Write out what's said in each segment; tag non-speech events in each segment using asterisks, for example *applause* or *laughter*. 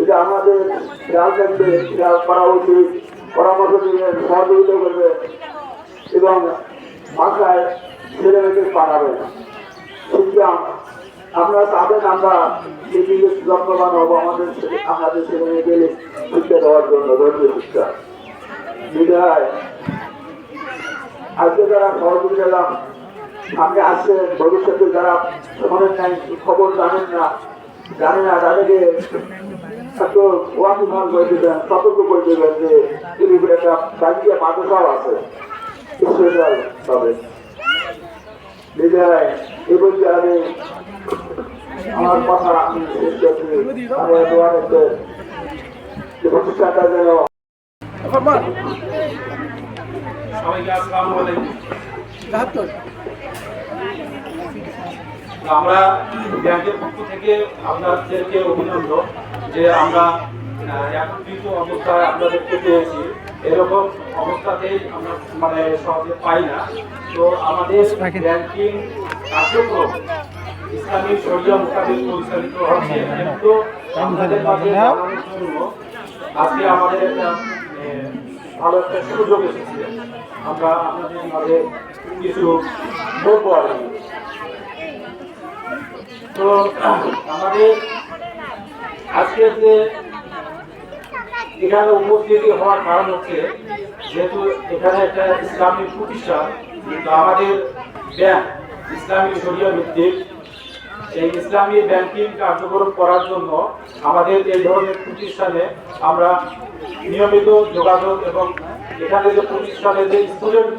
এটা আমাদের খেয়াল খেয়াল করা উচিত, পরামর্শ দিবেন সহযোগিতা করবে এবং মাথায় ছেলে মেয়েকে পাঠাবে। শিক্ষা আমরা তাদের আমরা পৃথিবীতে যত্নবান হব আমাদের আমাদের ছেলে মেয়েকে শিক্ষা দেওয়ার জন্য। ধর্মীয় শিক্ষা। বিধায় আজকে যারা সহযোগিতা সামনে আসছে, ভবিষ্যতে যারা শোনেন নাই, খবর জানেন না, জানে না, তাদেরকে একটু ওয়াকিফাল করে দেবেন সতর্ক করে দেবেন যে পৃথিবীর একটা বাড়িতে মাদ্রাসাও আছে। স্পেশাল তবে বিদায় এই বলতে আমি আমার কথা আমি শেষ করছি। আমি দোয়া করতে যে প্রতিষ্ঠাটা যেন সবাইকে আসসালামু আলাইকুম। আমরা ব্যাংকের পক্ষ থেকে আপনাদেরকে অভিনন্দন যে আমরা একত্রিত অবস্থায় আপনাদেরকে পেয়েছি। এরকম অবস্থাতেই আমরা মানে সহজে পাই না। তো আমাদের ব্যাংকিং কার্যক্রম ইসলামী শরিয়া মোতাবেক পরিচালিত হচ্ছে। কিন্তু আপনাদের মাঝে জন্য আজকে আমাদের একটা ভালো একটা সুযোগ এসেছে। আমরা আপনাদের মাঝে কিছু বলব আর কি। তো, আমাদের আজকে যে এখানে উপস্থিত হওয়ার কারণ হচ্ছে যেহেতু এখানে একটা ইসলামিক প্রতিষ্ঠান তো আমাদের ব্যাংক, ইসলামিক শরিয়া ভিত্তিক এই ইসলামী ব্যাংকিং কার্যক্রম করার জন্য আমাদের এই ধরনের প্রতিষ্ঠানে আমরা নিয়মিত যোগাযোগ এবং এখানে যে প্রতিষ্ঠানে যে স্টুডেন্ট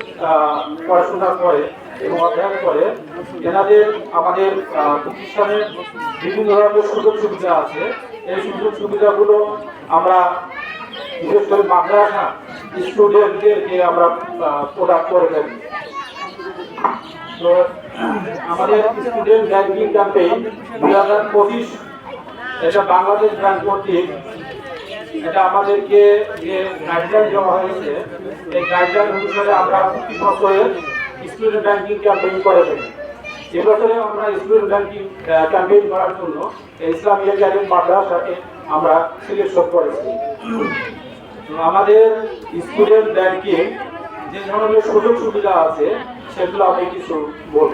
পড়াশোনা করে এবং অধ্যয়ন করে, এনাদের আমাদের প্রতিষ্ঠানে বিভিন্ন ধরনের সুযোগ সুবিধা আছে। এই সুযোগ সুবিধাগুলো আমরা, বিশেষ করে মাদ্রাসা স্টুডেন্টদেরকে আমরা প্রোডাক্ট করে থাকি। তো, আমাদের স্টুডেন্ট ব্যাংকিং ক্যাম্পেইন দু হাজার পঁচিশ, এটা বাংলাদেশ ব্যাংক কর্তৃক এটা আমাদেরকে যে গাইডলাইন দেওয়া হয়েছে, এই গাইডলাইন অনুসারে আমরা প্রতি বছরের স্টুডেন্ট ব্যাংকিং ক্যাম্পেইন করে থাকি। এবছরে আমরা স্টুডেন্ট ব্যাংকিং ক্যাম্পেইন করার জন্য ইসলামী একাডেমি মাদ্রাসাকে আমরা সিলেকশন করেছি। আমাদের স্টুডেন্ট ব্যাংকিং যে ধরনের সুযোগ সুবিধা আছে, সেগুলো আমি কিছু বলব।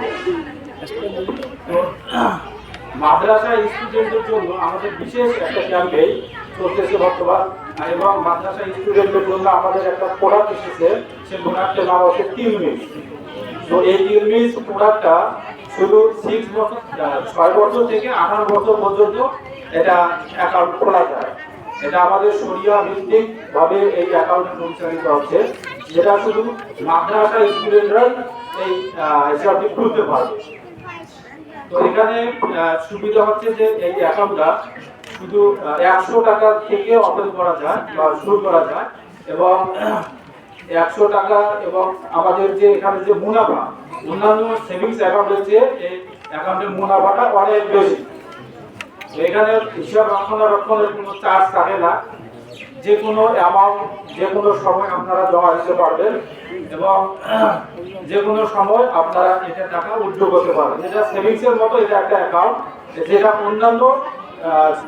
মাদ্রাসা স্টুডেন্টের জন্য আমাদের বিশেষ একটা ক্যাম্পেইন চলতেছে বর্তমান এবং মাদ্রাসা স্টুডেন্টের জন্য আমাদের একটা প্রোডাক্ট এসেছে সেই প্রোডাক্টের নাম হচ্ছে তিলমিস তো এই তিলমিস প্রোডাক্টটা শুধু সিক্স বছর ছয় বছর থেকে আঠারো বছর পর্যন্ত এটা অ্যাকাউন্ট খোলা যায়। এটা আমাদের সরিয়া ভিত্তিক ভাবে এই অ্যাকাউন্ট পরিচালিত হচ্ছে। যেটা শুধু মাদ্রাসা স্টুডেন্টরাই এই হিসাবটি খুলতে পারবে। তো এখানে সুবিধা হচ্ছে যে এই অ্যাকাউন্টটা শুধু একশো টাকা থেকে ওপেন করা যায় বা শুরু করা যায় এবং *clears throat* একশো টাকা এবং আমাদের যে এখানে যে মুনাফা, অন্যান্য সেভিংস অ্যাকাউন্টের চেয়ে এই অ্যাকাউন্টের মুনাফাটা অনেক বেশি। এখানে হিসাব রক্ষণাবেক্ষণের কোনো চার্জ থাকে না। যে কোনো অ্যামাউন্ট যে কোনো সময় আপনারা জমা দিতে পারবেন এবং *clears throat* যে কোনো সময় আপনারা এটা টাকা উইথড্র করতে পারবেন। এটা সেভিংসের মতো এটা একটা অ্যাকাউন্ট যেটা অন্যান্য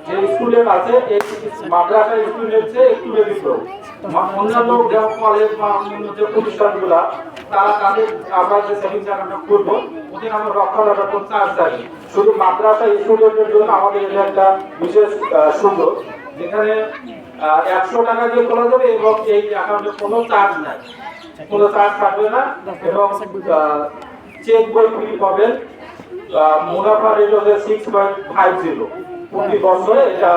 যে স্টুডেন্ট আছে এই মাদ্রাসা স্টুডেন্ট চেয়ে একটু মা- অন্যান্য যেমন কলেজ বা অন্যান্য যে প্রতিষ্ঠানগুলা, তারা তাদের আমরা যে সেভিংস অ্যাকাউন্টটা করব ওদের আমরা রক্ষণাবেক্ষণ চার্জ থাকে শুধু মাদ্রাসা স্টুডেন্টের জন্য আমাদের এটা একটা বিশেষ সুযোগ। যেখানে একশো টাকা দিয়ে খোলা যাবে এবং এই অ্যাকাউন্টে কোনো চার্জ নাই। কোনো চার্জ থাকবে না এবং চেক বই ফ্রি পাবেন। মুনাফা রেট হচ্ছে সিক্স পয়েন্ট ফাইভ জিরো প্রতি বছরে এটা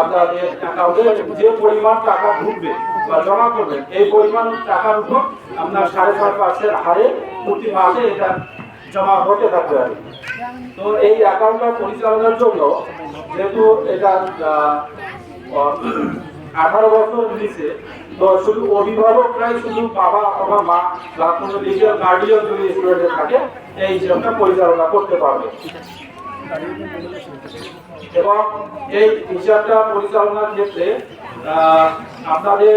আপনাদের অ্যাকাউন্টে যে পরিমাণ টাকা ঢুকবে বা জমা করবেন, এই পরিমাণ টাকার উপর আপনার সাড়ে ছয় পার্সেন্ট হারে প্রতি মাসে এটা জমা হতে থাকবে আর। তো এই অ্যাকাউন্টটা পরিচালনার জন্য যেহেতু এটা আঠারো বছর নিচে তো শুধু অভিভাবকরাই শুধু বাবা, অথবা মা, বা কোনো লিগাল গার্ডিয়ান যদি স্টুডেন্টের থাকে, এই হিসাবটা পরিচালনা করতে পারবে। এবং এই হিসাবটা পরিচালনার ক্ষেত্রে আপনাদের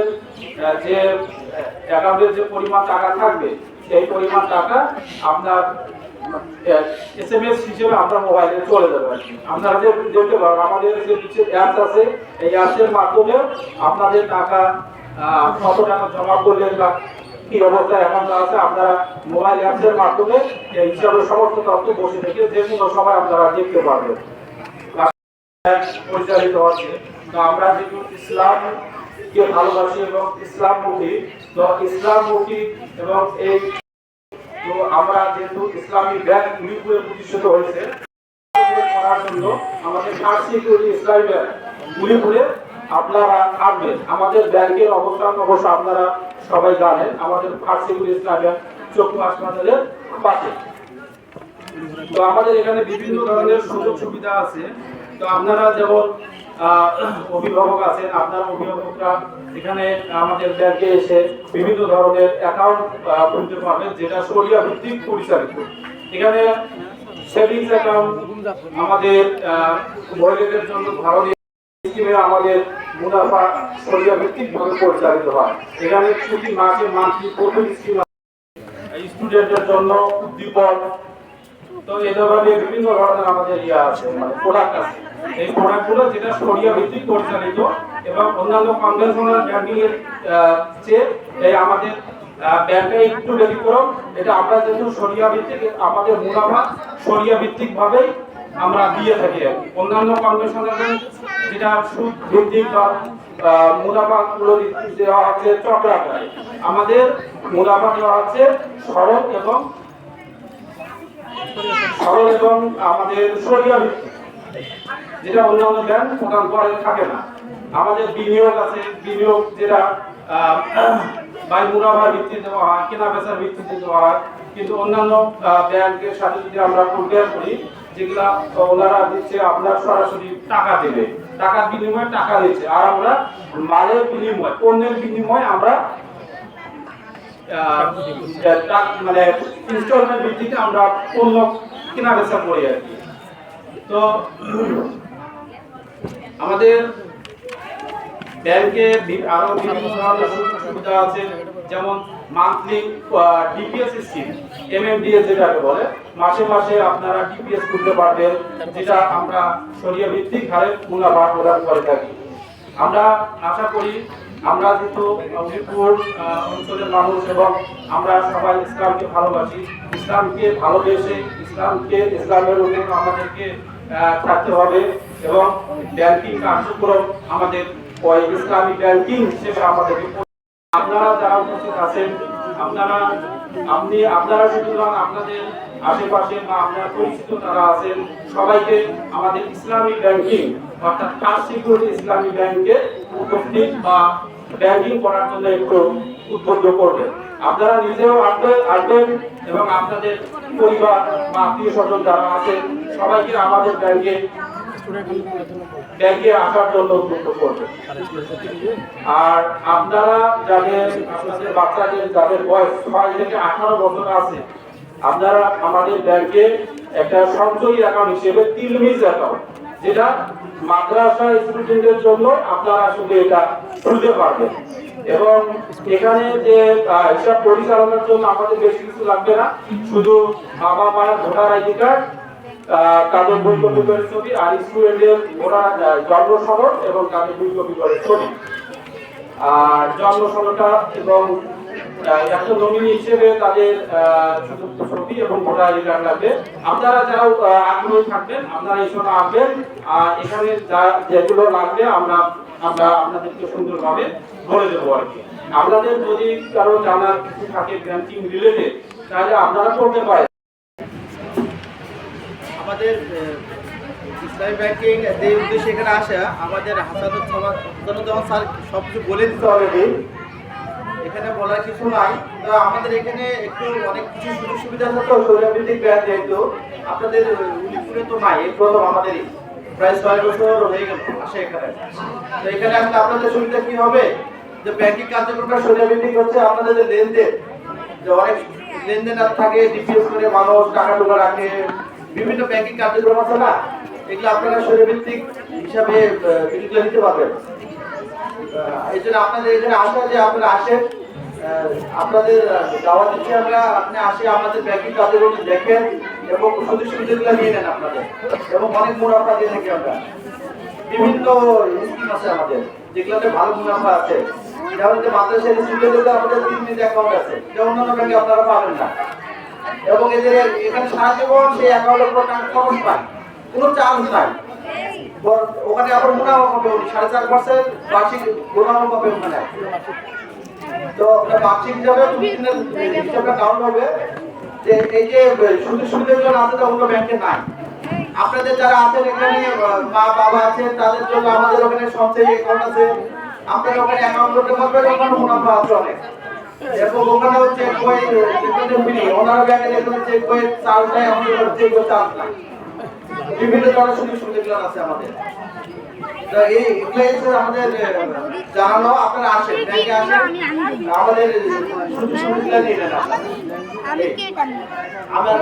যে, অ্যাকাউন্টের যে পরিমাণ টাকা থাকবে, সেই পরিমাণ টাকা আপনার এস এম এস হিসেবে আপনার মোবাইলে চলে যাবে আপনারা যে দেখতে পারেন, আমাদের যে কিছু অ্যাপস আছে, এই অ্যাপসের মাধ্যমে আপনাদের টাকা কত টাকা জমা করলেন বা কি অবস্থায় অ্যাকাউন্ট আছে, আপনারা মোবাইল অ্যাপসের মাধ্যমে এই হিসাবে সমস্ত তথ্য বসে থেকে যে কোনো সময় আপনারা দেখতে পারবেন। পরিচালিত হচ্ছে। তো আমরা যেহেতু ইসলামকে ভালোবাসি এবং ইসলামমুখী, তো ইসলামমুখী এবং এই তো আমরা যেহেতু ইসলামী ব্যাংক মিরপুরে প্রতিষ্ঠিত হয়েছে, আমাদের ফার্স্ট সিকিউরিটি ইসলামী ব্যাংক মিরপুরে আপনারা আসবেন আমাদের ব্যাংকের অবস্থান অবশ্য আপনারা সবাই জানেন, আমাদের ফার্স্ট সিকিউরিটি ইসলামী ব্যাংক চক্ষু হাসপাতালের পাশে। তো আমাদের এখানে বিভিন্ন ধরনের সুযোগ সুবিধা আছে। তো আপনারা যেমন অভিভাবক আছেন, আপনার অভিভাবকরা এখানে আমাদের ব্যাংকে এসে বিভিন্ন ধরনের অ্যাকাউন্ট খুলতে পারবেন, যেটা সরিয়া ভিত্তিক পরিচালিত। এখানে সেভিংস অ্যাকাউন্ট আমাদের মহিলাদের জন্য ভারতীয় স্কিমে আমাদের মুনাফা সরিয়া ভিত্তিক ভাবে পরিচালিত হয়। এখানে প্রতি মাসে মান্থলি প্রথম স্কিম স্টুডেন্টের জন্য উদ্দীপন তো এই ধরনের বিভিন্ন ধরনের আমাদের ইয়ে আছে মানে প্রোডাক্ট আছে। এই প্রোডাক্টগুলো যেটা সরিয়া ভিত্তিক পরিচালিত এবং অন্যান্য কনভেনশনাল ব্যাংকিং এর চেয়ে আমাদের ব্যাংকে একটু ব্যতিক্রম এটা আমরা যেহেতু সরিয়া ভিত্তিক, আমাদের মুনাফা সরিয়া ভিত্তিক ভাবেই আমরা দিয়ে থাকি। অন্যান্য কনভেনশনাল যেটা সুদ ভিত্তিক বা মুনাফা গুলো দেওয়া হচ্ছে চক্র আকারে আমাদের মুনাফা দেওয়া হচ্ছে সরল এবং সরল এবং আমাদের সরিয়া ভিত্তিক। যেটা অন্যান্য ব্যাংক প্রদান করে থাকে না। আমাদের বিনিয়োগ আছে, বিনিয়োগ যেটা বাই মুনাফার ভিত্তিতে দেওয়া হয়, কেনা বেচার ভিত্তিতে দেওয়া হয়। কিন্তু অন্যান্য ব্যাংকের সাথে যদি আমরা কম্পেয়ার করি, যেগুলা ওনারা দিচ্ছে, আপনার সরাসরি টাকা দেবে। টাকার বিনিময়ে টাকা দিচ্ছে। আর আমরা মালের বিনিময়, পণ্যের বিনিময়ে আমরা মানে ইনস্টলমেন্ট ভিত্তিতে আমরা পণ্য কেনা বেচা করি আর কি। তো আমাদের ব্যাংকে আরও বিভিন্ন সুবিধা আছে, যেমন মান্থলি ডিপিএস স্কিম এমএমডিএস যেটাকে বলে, মাসে মাসে আপনারা ডিপিএস করতে পারবেন, যেটা আমরা সরিয়ে ভিত্তিক হারে মুনাফা প্রদান করে থাকি। আমরা আশা করি, আমরা যেহেতু মিরপুর অঞ্চলের মানুষ এবং আমরা সবাই ইসলামকে ভালোবাসি, ইসলামকে ভালোবেসে, ইসলামকে, ইসলামের উপর আমাদেরকে থাকতে হবে এবং ব্যাংকিং কার্যক্রম আমাদের ইসলামী ব্যাংকিং হিসেবে আমাদেরকে আপনারা যারা উপস্থিত আছেন, আপনারা, আপনি, আপনারা শুধু নন আপনাদের আশেপাশে বা আপনার পরিচিত যারা আছেন, সবাইকে আমাদের ইসলামী ব্যাংকিং অর্থাৎ সিকিউরিটি ইসলামী ব্যাংকে উপস্থিত বা ব্যাংকিং করার জন্য একটু উদ্বুদ্ধ করবেন আপনারা নিজেও আসবেন আসবেন এবং আপনাদের পরিবার বা আত্মীয় স্বজন যারা আছেন সবাইকে আমাদের ব্যাংকে ব্যাংকে আসার জন্য উদ্বুদ্ধ করবেন আর আপনারা যাদের, আপনাদের বাচ্চাদের, যাদের বয়স ছয় থেকে আঠারো বছর আছে, আপনারা আমাদের ব্যাংকে একটা সঞ্চয়ী অ্যাকাউন্ট হিসেবে তিলমিজ অ্যাকাউন্ট যেটা মাদ্রাসা স্টুডেন্টের জন্য আপনারা শুধু এটা খুলতে পারবেন এবং এখানে যে হিসাব পরিচালনার জন্য আমাদের বেশি কিছু লাগবে না। শুধু বাবা মায়ের ভোটার আইডি কার্ড তাদের কপি করে ছবি আর স্টুডেন্টের আহ, জন্ম এবং তাদের বই কপি করে ছবি। আর জন্ম এবং একটা নমিনি হিসেবে তাদের ছবি এবং ভোটার আইডি কার্ড লাগবে। আপনারা যারা আগ্রহী থাকবেন, আপনারা এই সময় আসবেন, আর এখানে যা যেগুলো লাগবে আমরা আমরা আপনাদেরকে সুন্দরভাবে বলে দেবো আর কি। আপনাদের যদি কারও জানার কিছু থাকে ব্যাংকিং রিলেটেড তাহলে আপনারা করতে পারেন। আমাদের ইসলামী ব্যাংকিং যে উদ্দেশ্যে এখানে আসা, আমাদের হাসানুজ্জামান স্যার সব কিছু বলে দিতে অলরেডি এখানে বলার কিছু নাই। তো আমাদের এখানে একটু অনেক কিছু সুযোগ সুবিধা থাকতো সৌরভিত্তিক ব্যাংক যেহেতু আপনাদের উলিপুরে তো নাই, এই প্রথম আমাদেরই প্রায় ছয় বছর হয়ে গেল আসে এখানে। তো এখানে আসলে আপনাদের সুবিধা কি হবে? যে ব্যাংকিং কার্যক্রমটা সোজাভিত্তিক হচ্ছে আপনাদের যে লেনদেন, যে অনেক লেনদেন আর থাকে ডিপিএস করে মানুষ টাকা টুকা রাখে, বিভিন্ন ব্যাংকিং কার্যক্রম আছে না? এগুলো আপনারা সোজাভিত্তিক হিসাবে এগুলো নিতে পারবেন। এবং বিভিন্ন আছে আমাদের, যেগুলোতে ভালো মুনাফা আছে। যেমন যে আছে। যে অন্যান্য আপনারা পাবেন না। এবং এদের, এখানে সারা জীবন সেই অ্যাকাউন্টের উপর টাকা খরচ পায় কোনো চার্জ নাই। ওখানে আবার মুনাফা পাবে উনি সাড়ে চার পার্সেন্ট বার্ষিক মুনাফা পাবে ওখানে। তো বার্ষিক হিসাবে প্রতিদিনের হিসাবটা কাউন্ট হবে যে এই যে সুযোগ সুবিধাগুলো আছে তা ওগুলো ব্যাংকে নাই। আপনাদের যারা আছেন এখানে মা, বাবা আছেন, তাদের জন্য আমাদের ওখানে সঞ্চয় অ্যাকাউন্ট আছে। আপনারা ওখানে অ্যাকাউন্ট করতে পারবেন, ওখানে মুনাফা আছে অনেক। এবং ওখানে হচ্ছে বই ব্যাংকে চার্জ নাই, আমাদের চেক বই চার্জ নাই। বিভিন্ন ধরনের সুযোগ সুবিধাগুলো আছে আমাদের। আমাদের জানানো আপনারা আসেন ব্যাংকে আসেন। আমাদের সুযোগ সুবিধা নিয়ে নেন আপনারা। আমি কেটে আমার